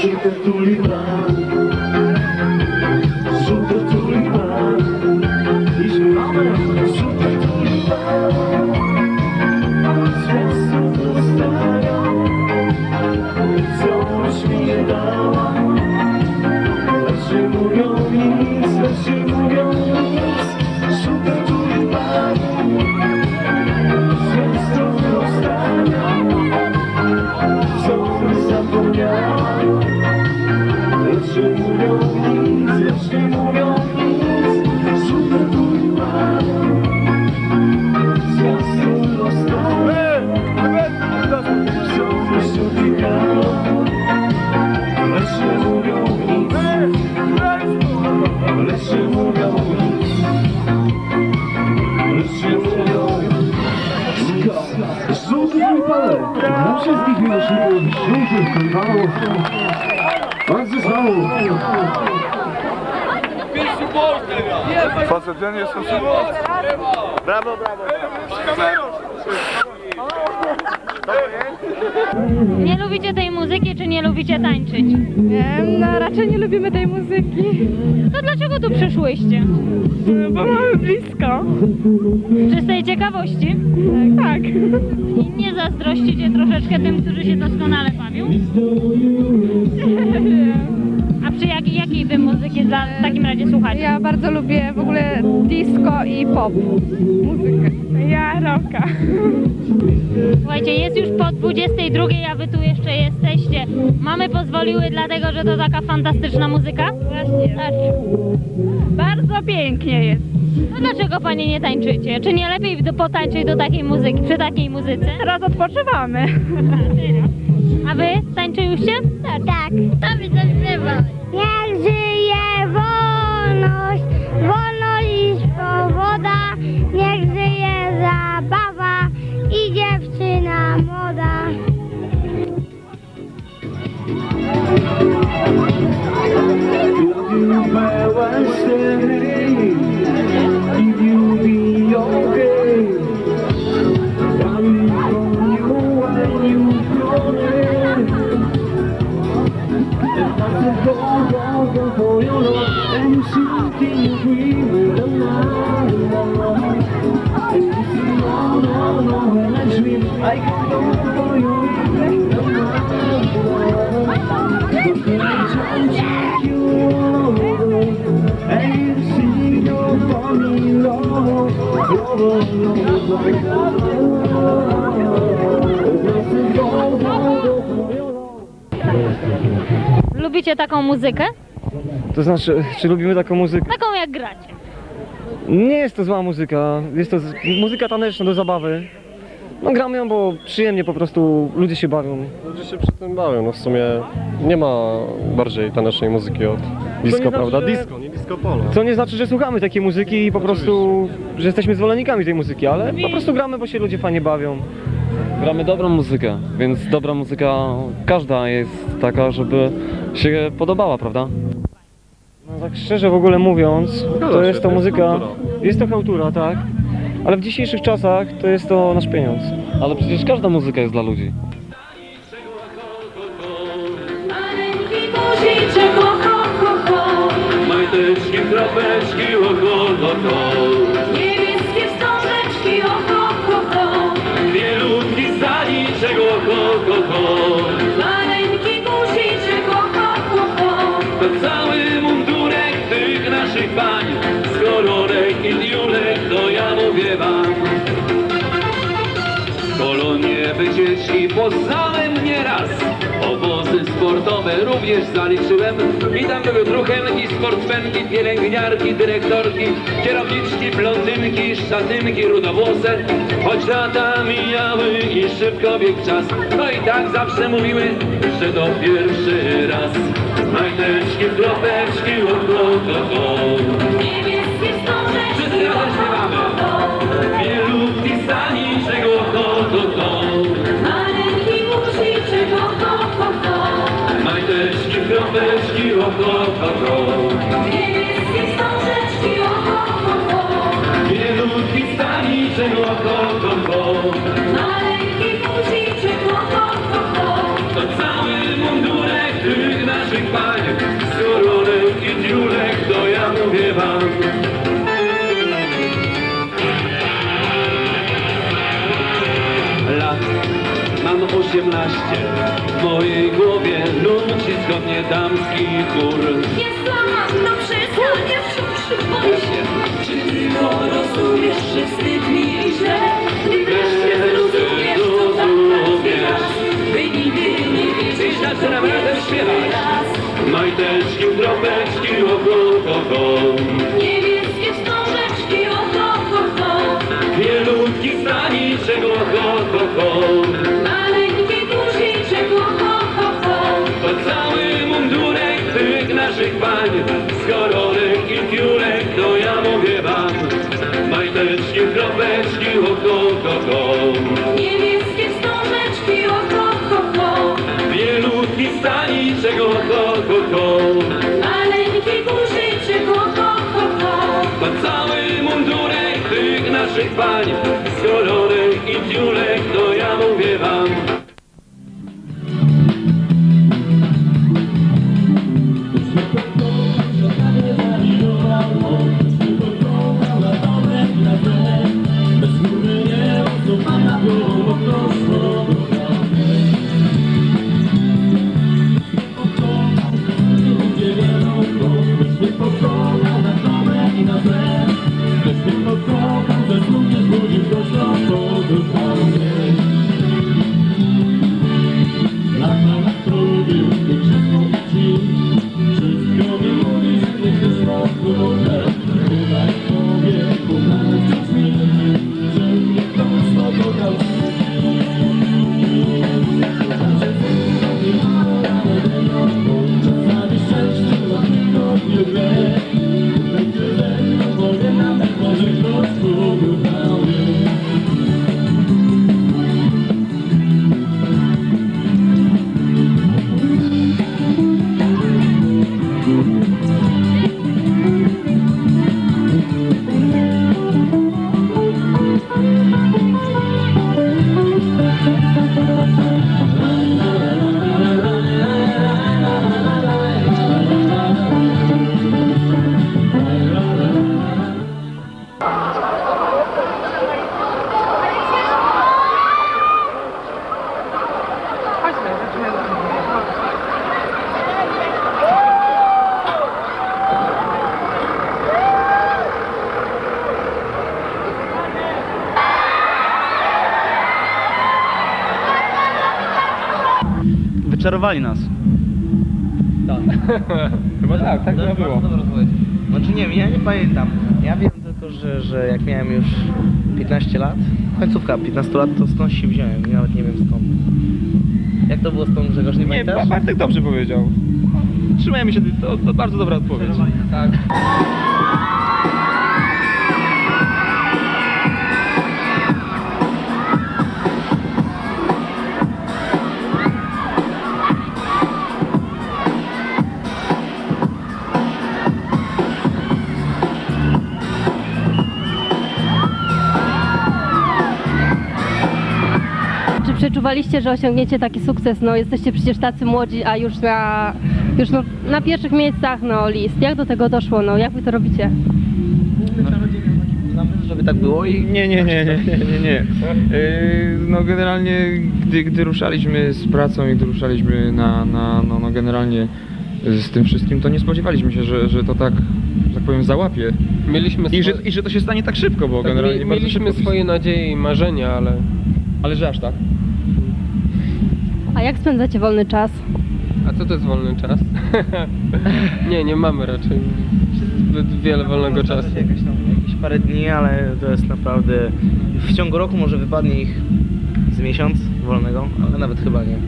Chega tulipão Bardzo znowu Facet, ja nie jestem szybko. Nie lubicie tej muzyki, czy nie lubicie tańczyć? No raczej nie lubimy tej muzyki, To dlaczego tu przyszłyście? bo mamy blisko. Z czystej ciekawości? Tak. I nie zazdrościcie troszeczkę tym, którzy się doskonale bawią? wy muzyki dla, w takim razie słuchacie? Ja bardzo lubię w ogóle disco i pop muzykę. Ja rocka. Słuchajcie, jest już po 22, a wy tu jeszcze jesteście. Mamy pozwoliły dlatego, że to taka fantastyczna muzyka? Właśnie. Tak. Bardzo pięknie jest. No dlaczego panie nie tańczycie? Czy nie lepiej do, potańczyć do takiej muzyki, przy takiej muzyce? Teraz odpoczywamy. A wy tańczyłyście? Tak. To mi zaśpiewał. Niech crazy. For your love And you dream with And you see when I dream I can go for take you And you see your funny Love, love, Lubicie taką muzykę? To znaczy, czy lubimy taką muzykę? Taką jak gracie. Nie jest to zła muzyka, jest to z- muzyka taneczna do zabawy. No gramy ją, bo przyjemnie po prostu ludzie się bawią. Ludzie się przy tym bawią, no w sumie nie ma bardziej tanecznej muzyki od disco, nie prawda? znaczy, że- Disco, nie disco polo. Co nie znaczy, że słuchamy takiej muzyki i po prostu, że jesteśmy zwolennikami tej muzyki, ale po prostu gramy, bo się ludzie fajnie bawią. Gramy dobrą muzykę, więc dobra muzyka każda jest taka, żeby się podobała, prawda? Tak szczerze w ogóle mówiąc, to jest to muzyka, jest to kultura, tak? Ale w dzisiejszych czasach to jest to nasz pieniądz. Ale przecież każda muzyka jest dla ludzi. Majteczki, kropeczki, ja mówię wam Kolonie wycieczki poznałem nieraz. Obozy sportowe również zaliczyłem. I tam były druchenki, sportsmenki, pielęgniarki, dyrektorki Kierowniczki, blondynki, szatynki, rudowłose. Choć lata mijały i szybko biegł czas No i tak zawsze mówiły, że to pierwszy raz. Majteczki, kropeczki, oko, oko Niebieskie wstążeczki, Lat mam osiemnaście, w mojej głowie nuci zgodnie damski chór. Jest sama, przestanie wciąż boi się Czy ty to rozumiesz, że wstyd mi źle Gdy wreszcie zrozumiesz, co tak nazwierasz By nigdy nie Dziś wiedzieć, zaczynam razem śpiewać. Majteczki, kropeczki, oko, oko. Oh. Wyczarowali nas. Chyba tak, tak chyba było. Znaczy nie wiem, ja nie pamiętam. Ja wiem tylko, że, że jak miałem już 15 lat, końcówka 15 lat, to skąd się wziąłem i nawet nie wiem skąd. Jak to było z tą Grzegorz, nie Nie, pamiętasz? Bartek dobrze powiedział. Trzymajmy się, to, to bardzo dobra odpowiedź. Tak. Czy przeczuwaliście, że osiągniecie taki sukces? No jesteście przecież tacy młodzi, a już na, już no, na pierwszych miejscach no list. Jak do tego doszło? No jak wy to robicie? Zamysł, żeby tak było i Nie, nie, nie, nie, nie, nie, nie. Yy, No generalnie, gdy, gdy ruszaliśmy z pracą i gdy ruszaliśmy na, na no, no generalnie z tym wszystkim, to nie spodziewaliśmy się, że, że to tak, że tak powiem, załapie. Mieliśmy, I że, I że to się stanie tak szybko, bo tak, generalnie mi- bardzo mieliśmy szybko. swoje nadzieje i marzenia, ale Ale że aż tak? A jak spędzacie wolny czas? a co to jest wolny czas? nie, nie mamy raczej zbyt wiele wolnego czasu. Jakieś, tam, jakieś parę dni, ale to jest naprawdę... W ciągu roku może wypadnie ich z miesiąc wolnego, ale nawet chyba nie. E,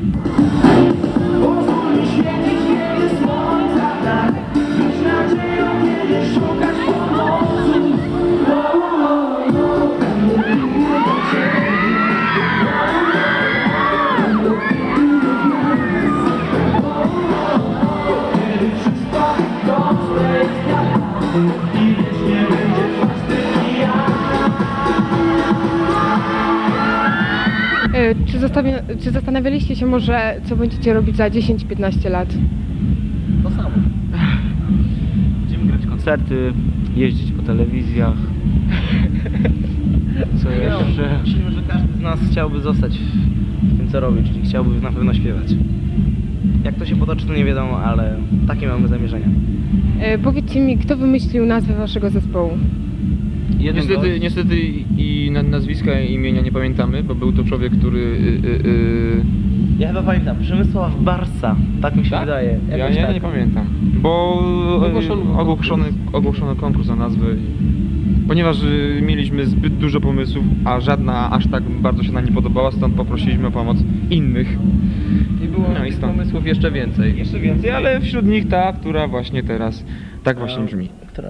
Czy, zostawia, czy zastanawialiście się może, co będziecie robić za 10-15 lat? To samo. Będziemy grać koncerty. koncerty, jeździć po telewizjach. Co jeszcze? Myślimy, że każdy z nas chciałby zostać w tym, co robi, czyli chciałby na pewno śpiewać. Jak to się potoczy, to nie wiadomo, ale takie mamy zamierzenia. E, powiedzcie mi, kto wymyślił nazwę waszego zespołu? Niestety, niestety i na- nazwiska i imienia nie pamiętamy, bo był to człowiek, który... y, y, y, Ja chyba pamiętam, Przemysław Barsa, tak mi się wydaje. Ja Jakoś nie, tak. nie pamiętam, bo Ogłoszony ogłoszony, ogłoszony, ogłoszono konkurs na nazwę, i- ponieważ y, mieliśmy zbyt dużo pomysłów, a żadna aż tak bardzo się nam nie podobała, stąd poprosiliśmy o pomoc innych. I było No i tych stąd. pomysłów jeszcze więcej. Jeszcze więcej, ale wśród nich ta, która właśnie teraz tak właśnie brzmi. Która...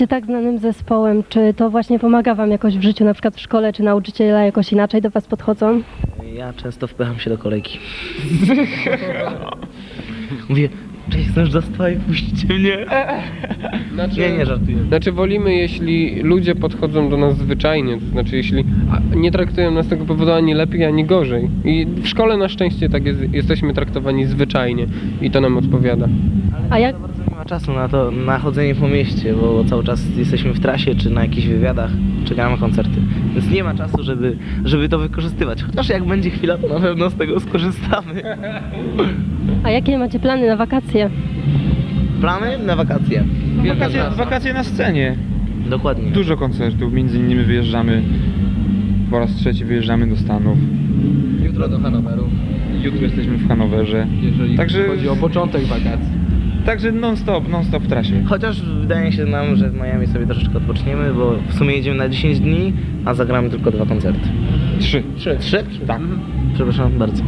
jesteście tak znanym zespołem, czy to właśnie pomaga wam jakoś w życiu, na przykład w szkole, czy nauczyciele jakoś inaczej do was podchodzą? Ja często wpycham się do kolejki. Mówię, cześć, chcesz dostać, puśćcie mnie. Znaczy, Nie, nie żartuję. Znaczy wolimy, jeśli ludzie podchodzą do nas zwyczajnie, to znaczy jeśli a, nie traktują nas z tego powodu ani lepiej, ani gorzej. I w szkole na szczęście tak jest, jesteśmy traktowani zwyczajnie i to nam odpowiada. A jak, czasu na to, na chodzenie po mieście, bo cały czas jesteśmy w trasie, czy na jakichś wywiadach, czy gramy koncerty. Więc nie ma czasu, żeby, żeby to wykorzystywać. Chociaż jak będzie chwila, to na pewno z tego skorzystamy. a jakie macie plany na wakacje? Plany na wakacje. Wakacje, wakacje na scenie. Dokładnie. Dużo koncertów, między innymi wyjeżdżamy, po raz trzeci wyjeżdżamy do Stanów. Jutro do Hanoweru, Jutro jesteśmy w Hanowerze. jeżeli Także- chodzi o początek wakacji. Także non-stop, non-stop w trasie. Chociaż wydaje się nam, że w Miami sobie troszeczkę odpoczniemy, bo w sumie jedziemy na 10 dni, a zagramy tylko dwa koncerty. Trzy. Trzy? Trzy? Tak. Przepraszam bardzo.